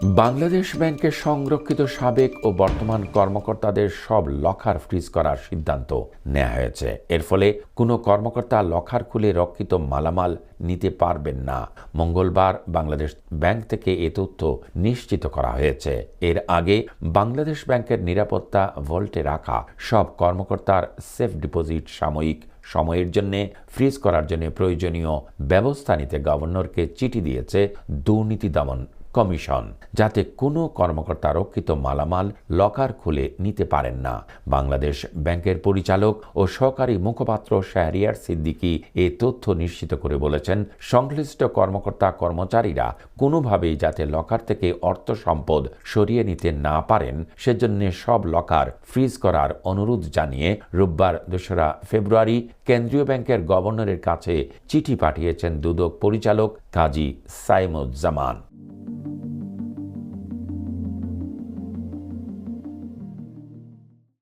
বাংলাদেশ ব্যাংকের সংরক্ষিত সাবেক ও বর্তমান কর্মকর্তাদের সব লকার ফ্রিজ করার সিদ্ধান্ত নেওয়া হয়েছে। এর ফলে কোনো কর্মকর্তা লকার খুলে রক্ষিত মালামাল নিতে পারবেন না। মঙ্গলবার বাংলাদেশ ব্যাংক থেকে এ তথ্য নিশ্চিত করা হয়েছে। এর আগে বাংলাদেশ ব্যাংকের নিরাপত্তা ভল্টে রাখা সব কর্মকর্তার সেফ ডিপোজিট সাময়িক সময়ের জন্য, ফ্রিজ করার জন্য প্রয়োজনীয় ব্যবস্থা নিতে গভর্নরকে চিঠি দিয়েছে দুর্নীতি দমন কমিশন, যাতে কোনো কর্মকর্তা রক্ষিত মালামাল লকার খুলে নিতে পারেন না। বাংলাদেশ ব্যাংকের পরিচালক ও সহকারী মুখপাত্র শাহরিয়ার সিদ্দিকী এ তথ্য নিশ্চিত করে বলেছেন, সংশ্লিষ্ট কর্মকর্তা কর্মচারীরা কোনোভাবেই যাতে লকার থেকে অর্থ সম্পদ সরিয়ে নিতে না পারেন, সেজন্য সব লকার ফ্রিজ করার অনুরোধ জানিয়ে রোববার দোসরা ফেব্রুয়ারি কেন্দ্রীয় ব্যাংকের গভর্নরের কাছে চিঠি পাঠিয়েছেন দুদক পরিচালক কাজী সাইমুজ্জামান।